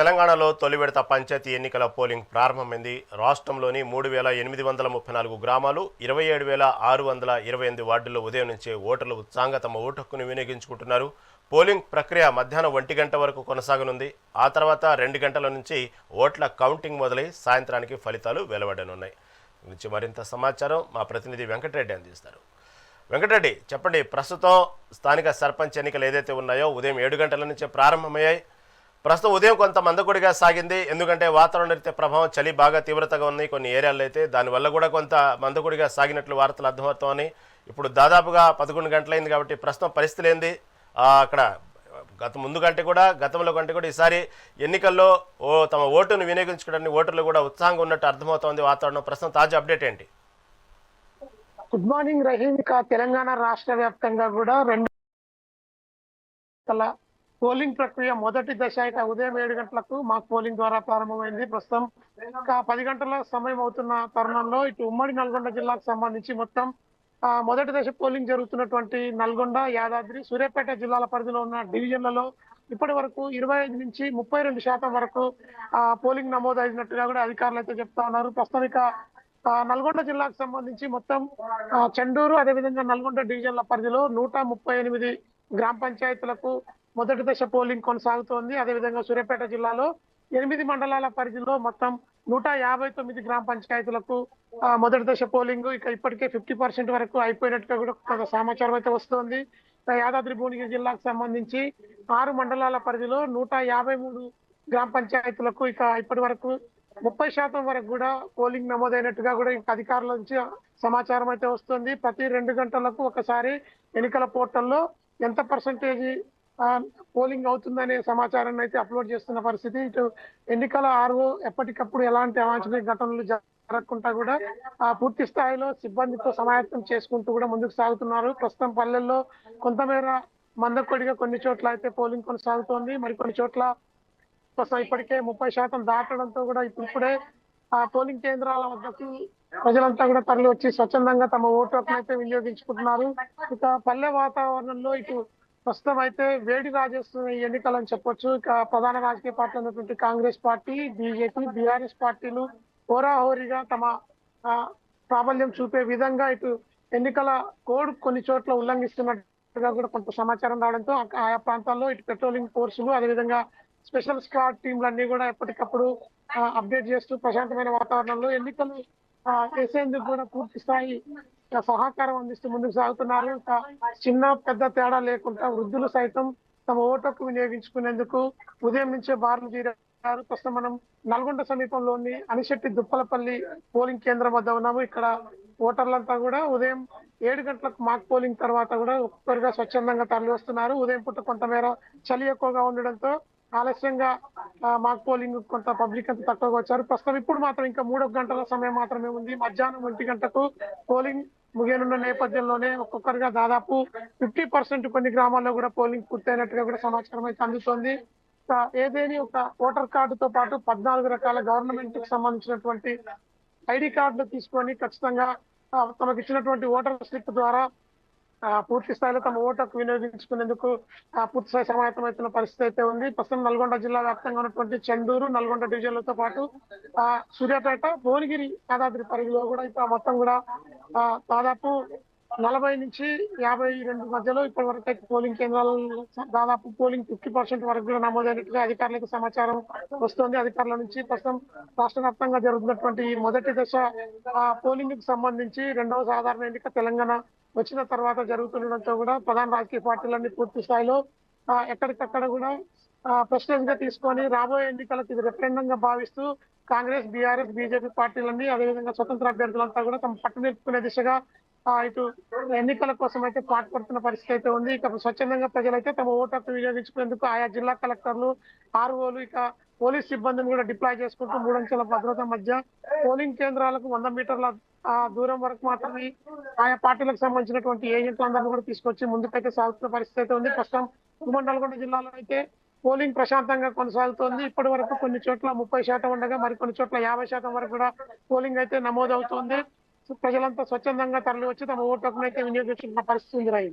తెలంగాణలో తొలి విడత పంచాయతీ ఎన్నికల పోలింగ్ ప్రారంభమైంది. రాష్ట్రంలోని మూడు వేల ఎనిమిది వందల ముప్పై నాలుగు గ్రామాలు ఇరవై ఏడు వేల ఆరు వందల ఇరవై ఎనిమిది వార్డుల్లో ఉదయం నుంచే ఓటర్లు ఉత్సాహంగా తమ ఓటు హక్కును వినియోగించుకుంటున్నారు. పోలింగ్ ప్రక్రియ మధ్యాహ్నం ఒంటి గంట వరకు కొనసాగనుంది. ఆ తర్వాత రెండు గంటల నుంచి ఓట్ల కౌంటింగ్ మొదలై సాయంత్రానికి ఫలితాలు వెలువడనున్నాయి. గురించి మరింత సమాచారం మా ప్రతినిధి వెంకటరెడ్డి అందిస్తారు. వెంకటరెడ్డి చెప్పండి ప్రస్తుతం స్థానిక సర్పంచ్ ఎన్నికలు ఏదైతే ఉన్నాయో ఉదయం ఏడు గంటల నుంచే ప్రారంభమయ్యాయి. ప్రస్తుతం ఉదయం కొంత మందకొడిగా సాగింది. ఎందుకంటే వాతావరణ రీత్యా ప్రభావం చలి బాగా తీవ్రతగా ఉన్నాయి కొన్ని ఏరియాల్లో అయితే దానివల్ల కూడా కొంత మందకొడిగా సాగినట్లు వార్తలు అర్థమవుతామని ఇప్పుడు దాదాపుగా పదకొండు గంటలైంది కాబట్టి ప్రస్తుతం పరిస్థితులు ఏంది అక్కడ గత ముందు కంటే కూడా గతంలో కంటే కూడా ఈసారి ఎన్నికల్లో ఓ తమ ఓటును వినియోగించుకోవడానికి ఓటర్లు కూడా ఉత్సాహంగా ఉన్నట్టు అర్థమవుతోంది వాతావరణం. ప్రస్తుతం తాజా అప్డేట్ ఏంటి? గుడ్ మార్నింగ్ రహీం ఇక తెలంగాణ రాష్ట్ర వ్యాప్తంగా కూడా రెండు పోలింగ్ ప్రక్రియ మొదటి దశ అయితే ఉదయం ఏడు గంటలకు మాక్ పోలింగ్ ద్వారా ప్రారంభమైంది. ప్రస్తుతం ఇంకా పది గంటల సమయం అవుతున్న తరుణంలో ఇటు ఉమ్మడి నల్గొండ జిల్లాకు సంబంధించి మొత్తం ఆ, మొదటి దశ పోలింగ్ జరుగుతున్నటువంటి నల్గొండ యాదాద్రి సూర్యాపేట జిల్లాల పరిధిలో ఉన్న డివిజన్లలో ఇప్పటి వరకు ఇరవై ఐదు నుంచి ముప్పై రెండు శాతం వరకు పోలింగ్ పోలింగ్ నమోదైనట్టుగా కూడా అధికారులు అయితే చెప్తా ఉన్నారు. ప్రస్తుతం ఇక నల్గొండ జిల్లాకు సంబంధించి మొత్తం చెండూరు అదేవిధంగా నల్గొండ డివిజన్ల పరిధిలో నూట ముప్పై ఎనిమిది గ్రామ పంచాయతీలకు మొదటి దశ పోలింగ్ కొనసాగుతోంది. అదేవిధంగా సూర్యాపేట జిల్లాలో ఎనిమిది మండలాల పరిధిలో మొత్తం నూట యాభై తొమ్మిది గ్రామ పంచాయతీలకు మొదటి దశ పోలింగ్ ఇక ఇప్పటికే ఫిఫ్టీ పర్సెంట్ వరకు అయిపోయినట్టుగా కూడా కొంత సమాచారం అయితే వస్తోంది. యాదాద్రి భువనగిరి జిల్లాకు సంబంధించి ఆరు మండలాల పరిధిలో నూట యాభై మూడు గ్రామ పంచాయతీలకు ఇక ఇప్పటి వరకు ముప్పై శాతం వరకు కూడా పోలింగ్ నమోదైనట్టుగా కూడా ఇంకా అధికారుల నుంచి సమాచారం అయితే వస్తుంది. ప్రతి రెండు గంటలకు ఒకసారి ఎన్నికల పోర్టల్లో ఎంత పర్సంటేజ్ పోలింగ్ అవుతుందనే సమాచారాన్ని అయితే అప్లోడ్ చేస్తున్న పరిస్థితి. ఇటు ఎన్నికల ఆర్ఓ ఎప్పటికప్పుడు ఎలాంటి అవాంఛనీయ ఘటనలు జరగకుండా కూడా ఆ పూర్తి స్థాయిలో సిబ్బందితో సమాయత్తం చేసుకుంటూ కూడా ముందుకు సాగుతున్నారు. ప్రస్తుతం పల్లెల్లో కొంతమేర మందకొడిగా కొన్ని చోట్ల అయితే పోలింగ్ కొనసాగుతోంది. మరి కొన్ని చోట్ల ప్రస్తుతం ఇప్పటికే ముప్పై శాతం దాటడంతో కూడా ఇప్పుడిప్పుడే ఆ పోలింగ్ కేంద్రాల వద్దకు ప్రజలంతా కూడా తరలి వచ్చి స్వచ్ఛందంగా తమ ఓటు హక్కును అయితే వినియోగించుకుంటున్నారు. ఇక పల్లె వాతావరణంలో ఇటు ప్రస్తుతం అయితే వేడి రాజేస్తున్న ఈ ఎన్నికలు అని చెప్పొచ్చు. ఇక ప్రధాన రాజకీయ పార్టీలు అయినటువంటి కాంగ్రెస్ పార్టీ బీజేపీ బీఆర్ఎస్ పార్టీలు హోరాహోరీగా తమ ఆ, ప్రాబల్యం చూపే విధంగా ఇటు ఎన్నికల కోడ్ కొన్ని చోట్ల ఉల్లంఘిస్తున్నట్టుగా కూడా కొంత సమాచారం రావడంతో ఆ- ఆయా ప్రాంతాల్లో ఇటు పెట్రోలింగ్ ఫోర్సులు అదేవిధంగా స్పెషల్ స్క్వాడ్ టీంలన్నీ కూడా ఎప్పటికప్పుడు అప్డేట్ చేస్తూ ప్రశాంతమైన వాతావరణంలో ఎన్నికలు చేసేందుకు కూడా పూర్తి స్థాయి సహకారం అందిస్తూ ముందుకు సాగుతున్నారు. చిన్న పెద్ద తేడా లేకుండా వృద్ధులు సైతం తమ ఓటుకు వినియోగించుకునేందుకు ఉదయం నుంచే బార్లు చేరారు ప్రస్తుతం మనం నల్గొండ సమీపంలోని అనిశెట్టి దుప్పలపల్లి పోలింగ్ కేంద్రం వద్ద ఉన్నాము. ఇక్కడ ఓటర్లంతా కూడా ఉదయం ఏడు గంటలకు మాక్ పోలింగ్ తర్వాత కూడా ఒక్కొక్కరుగా స్వచ్ఛందంగా తరలి వస్తున్నారు ఉదయం పూట కొంతమేర చలి ఎక్కువగా ఉండడంతో ఆలస్యంగా మాక్ పోలింగ్ కొంత పబ్లిక్ అంత తక్కువగా వచ్చారు. ప్రస్తుతం ఇప్పుడు మాత్రం ఇంకా మూడు గంటల సమయం మాత్రమే ఉంది. మధ్యాహ్నం ఒంటి గంటకు పోలింగ్ ముగియనున్న నేపథ్యంలోనే ఒక్కొక్కరుగా దాదాపు ఫిఫ్టీ పర్సెంట్ కొన్ని గ్రామాల్లో కూడా పోలింగ్ పూర్తయినట్టుగా కూడా సమాచారం అయితే అందుతోంది. ఏదేని ఒక ఓటర్ కార్డుతో పాటు పద్నాలుగు రకాల గవర్నమెంట్కి సంబంధించినటువంటి ఐడి కార్డులు తీసుకొని ఖచ్చితంగా తమకు ఇచ్చినటువంటి ఓటర్ స్లిప్ ద్వారా పూర్తి స్థాయిలో తమ ఓటకు వినియోగించుకునేందుకు ఆ, పూర్తి స్థాయి సమాయత్తం అవుతున్న పరిస్థితి అయితే ఉంది. ప్రస్తుతం నల్గొండ జిల్లా వ్యాప్తంగా ఉన్నటువంటి చెండూరు నల్గొండ డివిజన్లతో పాటు ఆ సూర్యాపేట భువనగిరి యాదాద్రి పరిధిలో కూడా ఇప్పుడు మొత్తం కూడా ఆ, దాదాపు నలభై నుంచి యాభై రెండు మధ్యలో ఇప్పటి వరకు అయితే పోలింగ్ కేంద్రాలలో దాదాపు పోలింగ్ ఫిఫ్టీ పర్సెంట్ వరకు కూడా నమోదైనట్టుగా అధికారులకు సమాచారం వస్తోంది. అధికారుల నుంచి ప్రస్తుతం రాష్ట్ర వ్యాప్తంగా జరుగుతున్నటువంటి ఈ మొదటి దశ పోలింగ్కు సంబంధించి రెండవ సాధారణ ఎన్నిక తెలంగాణ వచ్చిన తర్వాత జరుగుతుండటంతో కూడా ప్రధాన రాజకీయ పార్టీలన్నీ పూర్తి స్థాయిలో ఎక్కడికక్కడ కూడా ప్రెసిడెంట్గా తీసుకొని రాబోయే ఎన్నికలకు ఇది రెఫరెండం గా భావిస్తూ కాంగ్రెస్ బీఆర్ఎస్ బీజేపీ పార్టీలన్నీ అదేవిధంగా స్వతంత్ర అభ్యర్థులంతా కూడా తమ పట్టు నిలుపుకునే దిశగా ఇటు ఎన్నికల కోసం అయితే పాటుపడుతున్న పరిస్థితి అయితే ఉంది. ఇక స్వచ్ఛందంగా ప్రజలైతే తమ ఓటు హక్కు వినియోగించుకునేందుకు ఆయా జిల్లా కలెక్టర్లు ఆర్ఓలు ఇక పోలీస్ సిబ్బందిని కూడా డిప్లాయ్ చేసుకుంటూ మూడంచెల భద్రత మధ్య పోలింగ్ కేంద్రాలకు వంద మీటర్ల దూరం వరకు మాత్రమే ఆయా పార్టీలకు సంబంధించినటువంటి ఏజెంట్లందరినీ కూడా తీసుకొచ్చి ముందుకైతే సాగుతున్న పరిస్థితి అయితే ఉంది. ప్రస్తుతం ఉమ్మడి నల్గొండ జిల్లాలో అయితే పోలింగ్ ప్రశాంతంగా కొనసాగుతోంది. ఇప్పటి వరకు కొన్ని చోట్ల ముప్పై శాతం ఉండగా మరికొన్ని చోట్ల యాభై శాతం వరకు కూడా పోలింగ్ అయితే నమోదవుతోంది. ప్రజలంతా స్వచ్ఛందంగా తరలి వచ్చి తమ ఓటు హక్కును వినియోగించుకున్న పరిస్థితి ఉంది రాయి